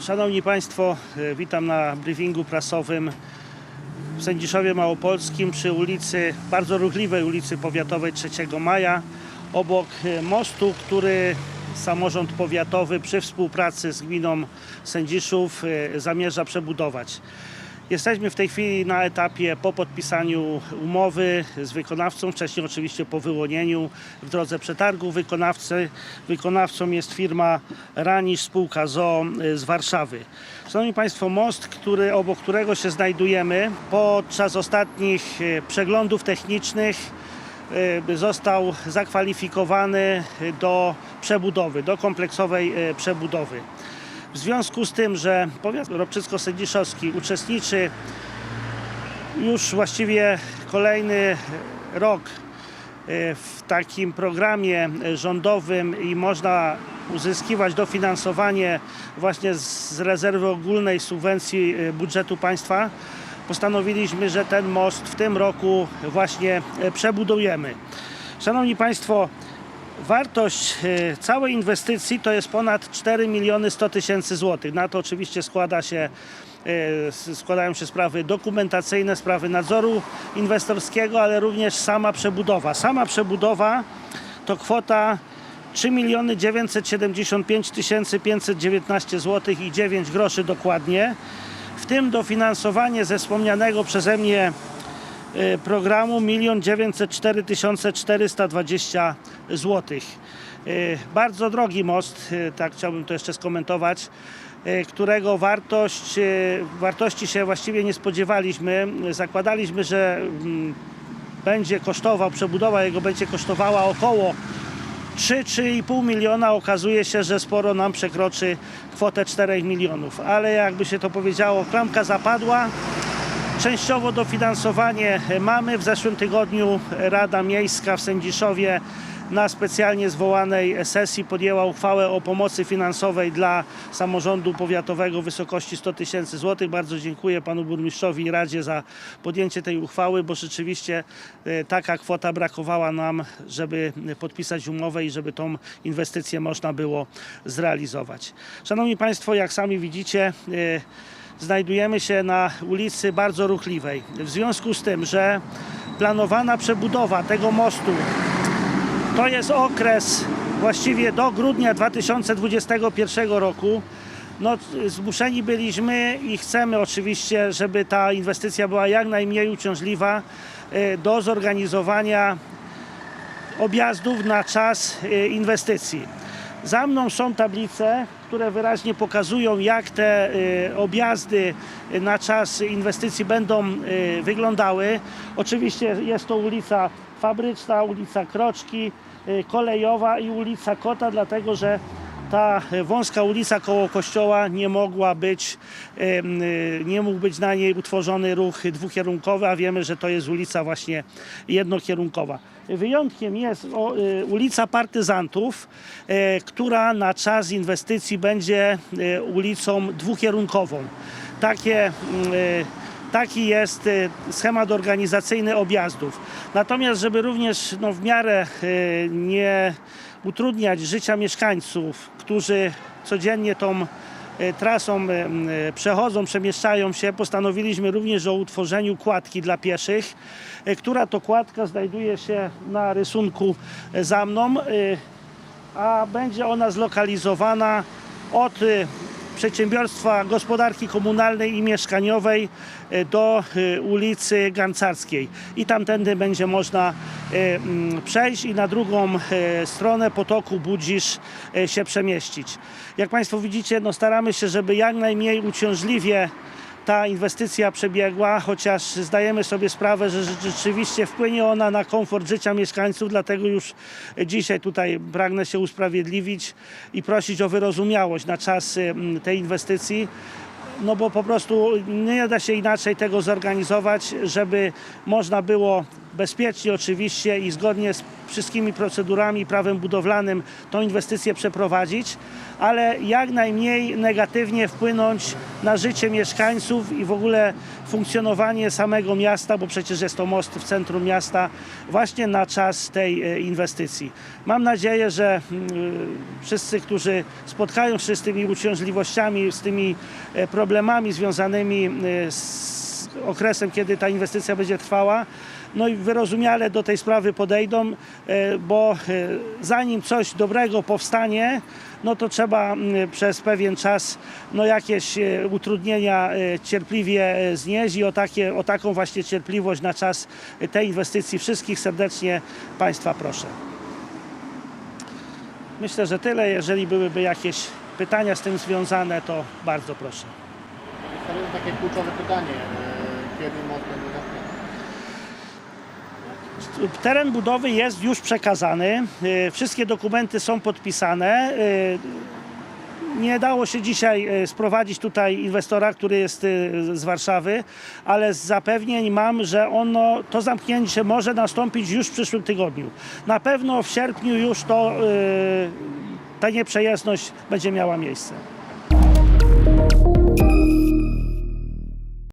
Szanowni Państwo, e, witam na briefingu prasowym w Sędziszowie Małopolskim przy ulicy, bardzo ruchliwej ulicy Powiatowej 3 Maja, obok e, mostu, który samorząd powiatowy przy współpracy z gminą Sędziszów e, zamierza przebudować. Jesteśmy w tej chwili na etapie po podpisaniu umowy z wykonawcą, wcześniej oczywiście po wyłonieniu w drodze przetargu wykonawcy. Wykonawcą jest firma Ranisz spółka ZOO z Warszawy. Szanowni Państwo, most, który, obok którego się znajdujemy, podczas ostatnich y, przeglądów technicznych y, został zakwalifikowany do przebudowy, do kompleksowej y, przebudowy. W związku z tym, że powiat ropczycko-sędziszowski uczestniczy już właściwie kolejny rok e, w takim programie rządowym i można uzyskiwać dofinansowanie właśnie z rezerwy ogólnej subwencji e, budżetu państwa, postanowiliśmy, że ten most w tym roku właśnie e, przebudujemy. Szanowni Państwo, Wartość e, całej inwestycji to jest ponad 4 miliony 100 tysięcy złotych. Na to oczywiście składa się, s- składają się sprawy dokumentacyjne, sprawy nadzoru inwestorskiego, ale również sama przebudowa. Sama przebudowa to kwota 3 miliony 975 tysięcy 519 zł i 9 groszy dokładnie. W tym dofinansowanie ze wspomnianego przeze mnie programu 1 904 420 zł. Bardzo drogi most, e, tak chciałbym to jeszcze skomentować, e, którego wartość, wartości się właściwie nie spodziewaliśmy. Zakładaliśmy, że mm, będzie kosztował, przebudowa jego będzie kosztowała około 3-3,5 miliona. Okazuje się, że sporo nam przekroczy kwotę 4 milionów. Ale jakby się to powiedziało, klamka zapadła. Częściowo dofinansowanie mamy. W zeszłym tygodniu Rada Miejska w Sędziszowie na specjalnie zwołanej sesji podjęła uchwałę o pomocy finansowej dla samorządu powiatowego w wysokości 100 tysięcy złotych. Bardzo dziękuję panu burmistrzowi i Radzie za podjęcie tej uchwały, bo rzeczywiście e, taka kwota brakowała nam, żeby podpisać umowę i żeby tą inwestycję można było zrealizować. Szanowni Państwo, jak sami widzicie, e, znajdujemy się na ulicy bardzo ruchliwej. W związku z tym, że planowana przebudowa tego mostu to jest okres właściwie do grudnia 2021 roku. No, zmuszeni byliśmy i chcemy oczywiście, żeby ta inwestycja była jak najmniej uciążliwa e, do zorganizowania objazdów na czas e, inwestycji. Za mną są tablice, które wyraźnie pokazują, jak te e, objazdy na czas inwestycji będą e, wyglądały. Oczywiście jest to ulica Fabryczna, ulica Kroczki, Kolejowa i ulica Kota, dlatego że ta wąska ulica koło kościoła nie mogła być, y, nie mógł być na niej utworzony ruch dwukierunkowy, a wiemy, że to jest ulica właśnie jednokierunkowa. Wyjątkiem jest y, ulica Partyzantów, e, która na czas inwestycji będzie e, ulicą dwukierunkową. Takie mm, e, Taki jest schemat organizacyjny objazdów. Natomiast, żeby również no, w miarę nie utrudniać życia mieszkańców, którzy codziennie tą e, trasą e, e, przechodzą, przemieszczają się, postanowiliśmy również o utworzeniu kładki dla pieszych, która to kładka znajduje się na rysunku za mną, a będzie ona zlokalizowana od Przedsiębiorstwa Gospodarki Komunalnej i Mieszkaniowej e, do e, ulicy Gancarskiej. I tamtędy będzie można e, mm, przejść i na drugą stronę potoku Budzisz się przemieścić. Jak Państwo widzicie, no staramy się, żeby jak najmniej uciążliwie ta inwestycja przebiegła, chociaż zdajemy sobie sprawę, że rzeczywiście wpłynie ona na komfort życia mieszkańców, dlatego już dzisiaj tutaj pragnę się usprawiedliwić i prosić o wyrozumiałość na czas tej inwestycji. No bo po prostu nie da się inaczej tego zorganizować, żeby można było bezpiecznie oczywiście i zgodnie z wszystkimi procedurami prawem budowlanym tą inwestycję przeprowadzić, ale jak najmniej negatywnie wpłynąć na życie mieszkańców i w ogóle funkcjonowanie samego miasta, bo przecież jest to most w centrum miasta, właśnie na czas tej e, inwestycji. Mam nadzieję, że mm, wszyscy, którzy spotkają się z tymi uciążliwościami, z tymi e, problemami związanymi e, z okresem, kiedy ta inwestycja będzie trwała, no i wyrozumiale do tej sprawy podejdą, e, bo e, zanim coś dobrego powstanie, no to trzeba przez pewien czas no jakieś e, utrudnienia cierpliwie znieść i o, takie, o taką właśnie cierpliwość na czas tej inwestycji wszystkich serdecznie Państwa proszę. Myślę, że tyle. Jeżeli byłyby jakieś pytania z tym związane, to bardzo proszę. Stawiam takie kluczowe pytanie. Teren budowy jest już przekazany. y, Wszystkie dokumenty są podpisane. y, Nie dało się dzisiaj y, sprowadzić tutaj inwestora, który jest z Warszawy, ale z zapewnień mam, że ono, to zamknięcie może nastąpić już w przyszłym tygodniu. Na pewno w sierpniu już to, ta nieprzejezdność będzie miała miejsce.